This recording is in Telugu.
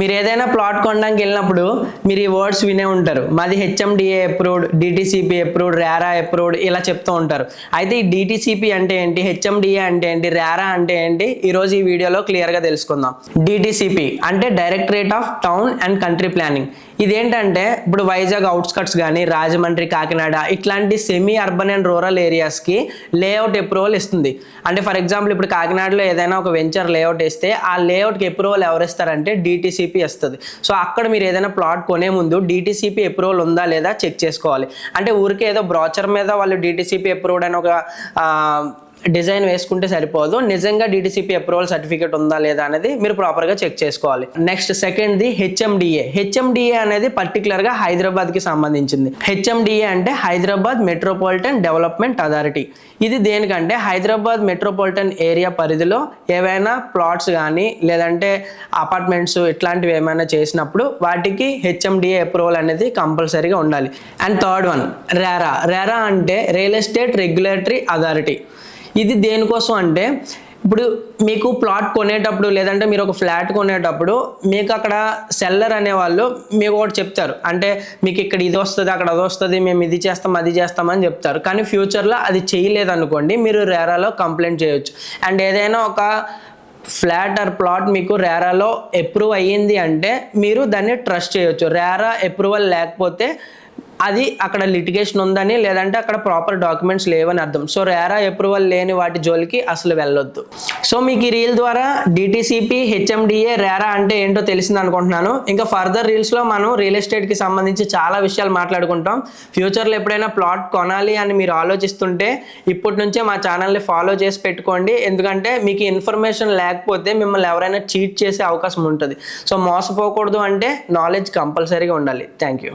మీరు ఏదైనా ప్లాట్ కొనడానికి వెళ్ళినప్పుడు మీరు ఈ వర్డ్స్ వినే ఉంటారు. మాది HMDA approved DTCP approved RERA approved ఇలా చెప్తూ ఉంటారు. అయితే ఈ డిటీసీపీ అంటే ఏంటి? హెచ్ఎండిఏ అంటే ఏంటి? రేరా అంటే ఏంటి? ఈరోజు ఈ వీడియోలో క్లియర్గా తెలుసుకుందాం. డిటిసిపి అంటే directorate of town and country planning ఇదేంటంటే ఇప్పుడు వైజాగ్ అవుట్స్కట్స్ కానీ రాజమండ్రి కాకినాడ ఇట్లాంటి సెమీ అర్బన్ అండ్ రూరల్ ఏరియాస్కి లేఅవుట్ అప్రూవల్ ఇస్తుంది. అంటే ఫర్ ఎగ్జాంపుల్ ఇప్పుడు కాకినాడలో ఏదైనా ఒక వెంచర్ లేఅవుట్ ఇస్తే ఆ లేఅవుట్కి అప్రూవల్ ఎవరు ఇస్తారంటే డిటీసీపీ ఇస్తుంది సో అక్కడ మీరు ఏదైనా ప్లాట్ కొనే ముందు డిటీసీపీ అప్రూవల్ ఉందా లేదా చెక్ చేసుకోవాలి. అంటే ఊరికే ఏదో బ్రాచర్ మీద వాళ్ళు డిటీసీపీ అప్రూవ్డ్ అని ఒక డిజైన్ వేసుకుంటే సరిపోదు. నిజంగా డిటిసిపి అప్రూవల్ సర్టిఫికేట్ ఉందా లేదా అనేది మీరు ప్రాపర్గా చెక్ చేసుకోవాలి. నెక్స్ట్ సెకండ్ది హెచ్ఎండిఏ హెచ్ఎండిఏ అనేది పర్టికులర్గా హైదరాబాద్కి సంబంధించింది. హెచ్ఎండిఏ అంటే హైదరాబాద్ మెట్రోపాలిటన్ డెవలప్మెంట్ అథారిటీ ఇది దేనికంటే? హైదరాబాద్ మెట్రోపాలిటన్ ఏరియా పరిధిలో ఏవైనా ప్లాట్స్ కానీ లేదంటే అపార్ట్మెంట్స్ ఇట్లాంటివి ఏమైనా చేసినప్పుడు వాటికి హెచ్ఎండిఏ అప్రూవల్ అనేది కంపల్సరీగా ఉండాలి. And third one RERA RERA అంటే రియల్ ఎస్టేట్ రెగ్యులేటరీ అథారిటీ ఇది దేనికోసం అంటే ఇప్పుడు మీకు ప్లాట్ కొనేటప్పుడు లేదంటే మీరు ఒక ఫ్లాట్ కొనేటప్పుడు మీకు అక్కడ సెల్లర్ అనేవాళ్ళు మీకు ఒకటి చెప్తారు. అంటే మీకు ఇక్కడ ఇది వస్తుంది అక్కడ అది వస్తుంది మేము ఇది చేస్తాం అది చేస్తామని చెప్తారు. కానీ ఫ్యూచర్లో అది చేయలేదనుకోండి మీరు రేరాలో కంప్లైంట్ చేయొచ్చు. అండ్ ఏదైనా ఒక ఫ్లాట్ ఆర్ ప్లాట్ మీకు రేరాలో అప్రూవ్ అయ్యింది అంటే మీరు దాన్ని ట్రస్ట్ చేయొచ్చు. రేరా అప్రూవల్ లేకపోతే అది అక్కడ లిటిగేషన్ ఉందని లేదంటే అక్కడ ప్రాపర్ డాక్యుమెంట్స్ లేవని అర్థం. సో రేరా అప్రూవల్ లేని వాటి జోలికి అసలు వెళ్ళొద్దు. సో మీకు ఈ రీల్ ద్వారా డిటీసీపీ హెచ్ఎండిఏ రేరా అంటే ఏంటో తెలిసింది అనుకుంటున్నాను. ఇంకా ఫర్దర్ రీల్స్లో మనం రియల్ ఎస్టేట్కి సంబంధించి చాలా విషయాలు మాట్లాడుకుంటాం. ఫ్యూచర్లో ఎప్పుడైనా ప్లాట్ కొనాలి అని మీరు ఆలోచిస్తుంటే ఇప్పటి నుంచే మా ఛానల్ని ఫాలో చేసి పెట్టుకోండి. ఎందుకంటే మీకు ఇన్ఫర్మేషన్ లేకపోతే మిమ్మల్ని ఎవరైనా చీట్ చేసే అవకాశం ఉంటుంది. సో మోసపోకూడదు అంటే నాలెడ్జ్ కంపల్సరీగా ఉండాలి. Thank you